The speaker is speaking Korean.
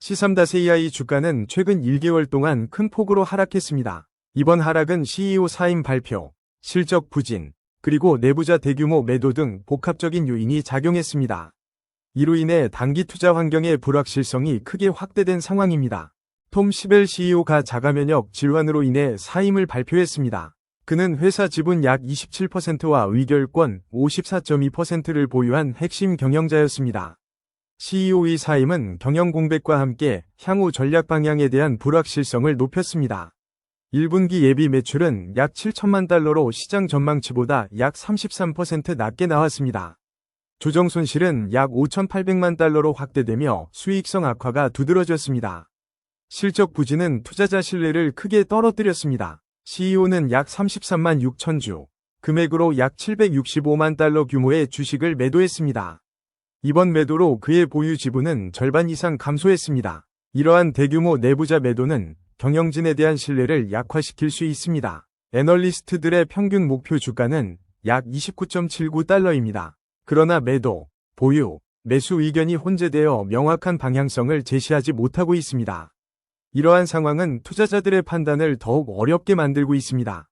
C3-AI 주가는 최근 1개월 동안 큰 폭으로 하락했습니다. 이번 하락은 CEO 사임 발표, 실적 부진, 그리고 내부자 대규모 매도 등 복합적인 요인이 작용했습니다. 이로 인해 단기 투자 환경의 불확실성이 크게 확대된 상황입니다. 톰 시벨 CEO가 자가 면역 질환으로 인해 사임을 발표했습니다. 그는 회사 지분 약 27%와 의결권 54.2%를 보유한 핵심 경영자였습니다. CEO의 사임은 경영 공백과 함께 향후 전략 방향에 대한 불확실성을 높였습니다. 1분기 예비 매출은 약 7천만 달러로 시장 전망치보다 약 33% 낮게 나왔습니다. 조정 손실은 약 5,800만 달러로 확대되며 수익성 악화가 두드러졌습니다. 실적 부진은 투자자 신뢰를 크게 떨어뜨렸습니다. CEO는 약 33만 6천 주, 금액으로 약 765만 달러 규모의 주식을 매도했습니다. 이번 매도로 그의 보유 지분은 절반 이상 감소했습니다. 이러한 대규모 내부자 매도는 경영진에 대한 신뢰를 약화시킬 수 있습니다. 애널리스트들의 평균 목표 주가는 약 29.79달러입니다. 그러나 매도, 보유, 매수 의견이 혼재되어 명확한 방향성을 제시하지 못하고 있습니다. 이러한 상황은 투자자들의 판단을 더욱 어렵게 만들고 있습니다.